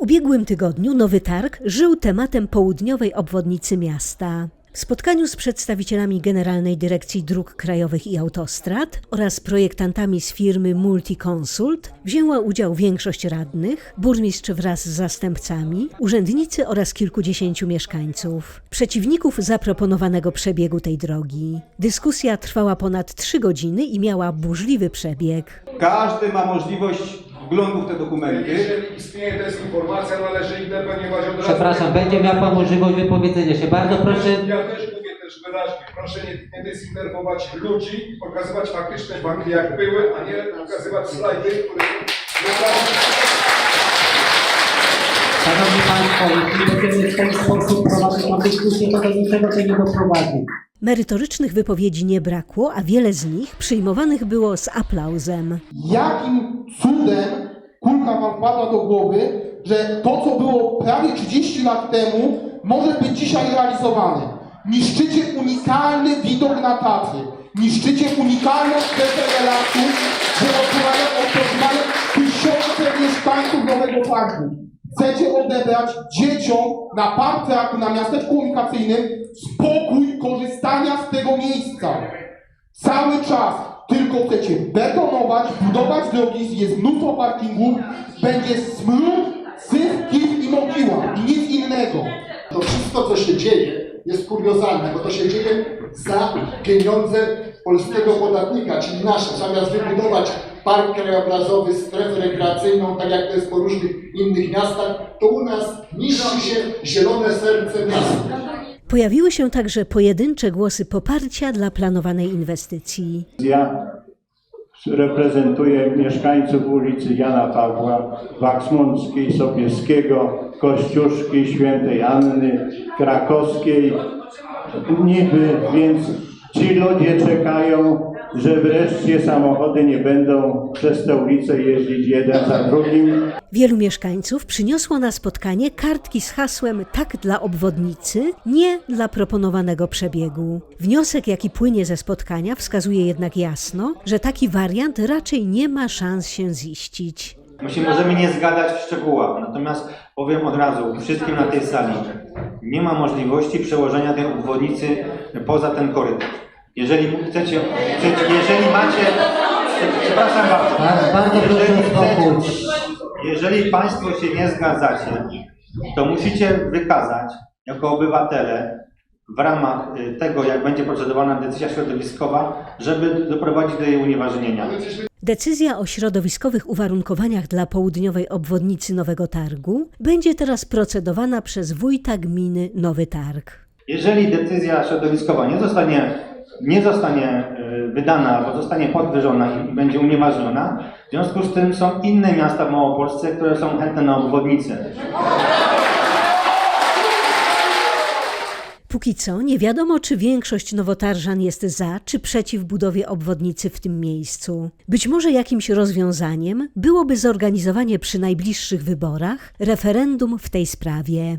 ubiegłym tygodniu Nowy Targ żył tematem południowej obwodnicy miasta. W spotkaniu z przedstawicielami Generalnej Dyrekcji Dróg Krajowych i Autostrad oraz projektantami z firmy Multiconsult wzięła udział większość radnych, burmistrz wraz z zastępcami, urzędnicy oraz kilkudziesięciu mieszkańców, przeciwników zaproponowanego przebiegu tej drogi. Dyskusja trwała ponad trzy godziny i miała burzliwy przebieg. Każdy ma możliwość wglądu w te dokumenty. Jeżeli istnieje dezinformacja, należy interweniować od razu. Przepraszam, będzie miał Pan możliwość wypowiedzenia się. Bardzo proszę. Ja też mówię też wyraźnie, proszę nie, nie dezinterwować ludzi, pokazywać faktyczne fakty jak były, a nie pokazywać slajdy, które Szanowni Państwo, jeśli będziemy w ten sposób prowadzić dyskusję, to do niczego to nie doprowadzi. Merytorycznych wypowiedzi nie brakło, a wiele z nich przyjmowanych było z aplauzem. Jakim cudem kulka wam wpadła do głowy, że to, co było prawie 30 lat temu, może być dzisiaj realizowane? Niszczycie unikalny widok na Tatry. Niszczycie unikalną strefę że odbywają, odbywają tysiące mieszkańców Nowego Targu. Chcecie odebrać dzieciom na partraku, na miasteczku komunikacyjnym spokój korzystania z tego miejsca. Cały czas tylko chcecie betonować, budować drogi, jest mnóstwo parkingów, będzie smród, syf, kif i mogiła i nic innego. To wszystko, co się dzieje, jest kuriozalne, bo to się dzieje za pieniądze polskiego podatnika, czyli nasze. Zamiast wybudować park krajobrazowy, strefę rekreacyjną, tak jak to jest po różnych innych miastach, to u nas niszczy się zielone serce miasta. Pojawiły się także pojedyncze głosy poparcia dla planowanej inwestycji. Ja reprezentuję mieszkańców ulicy Jana Pawła, Waksmundzkiej, Sobieskiego, Kościuszki, Świętej Anny, Krakowskiej. Niby, więc ci ludzie czekają, że wreszcie samochody nie będą przez tę ulicę jeździć jeden za drugim. Wielu mieszkańców przyniosło na spotkanie kartki z hasłem tak dla obwodnicy, nie dla proponowanego przebiegu. Wniosek, jaki płynie ze spotkania, wskazuje jednak jasno, że taki wariant raczej nie ma szans się ziścić. My się możemy nie zgadzać w szczegółach, natomiast powiem od razu wszystkim na tej sali, nie ma możliwości przełożenia tej obwodnicy poza ten korytarz. Jeżeli chcecie, chcecie jeżeli macie, przepraszam bardzo, Bardzo, jeżeli, chcecie, jeżeli Państwo się nie zgadzacie, to musicie wykazać jako obywatele w ramach y, tego, jak będzie procedowana decyzja środowiskowa, żeby doprowadzić do jej unieważnienia. Decyzja o środowiskowych uwarunkowaniach dla południowej obwodnicy Nowego Targu będzie teraz procedowana przez wójta gminy Nowy Targ. Jeżeli decyzja środowiskowa nie zostanie, nie zostanie y, wydana albo zostanie podwyższona i będzie unieważniona, w związku z tym są inne miasta w Małopolsce, które są chętne na obwodnicę. Póki co nie wiadomo, czy większość nowotarżan jest za czy przeciw budowie obwodnicy w tym miejscu. Być może jakimś rozwiązaniem byłoby zorganizowanie przy najbliższych wyborach referendum w tej sprawie.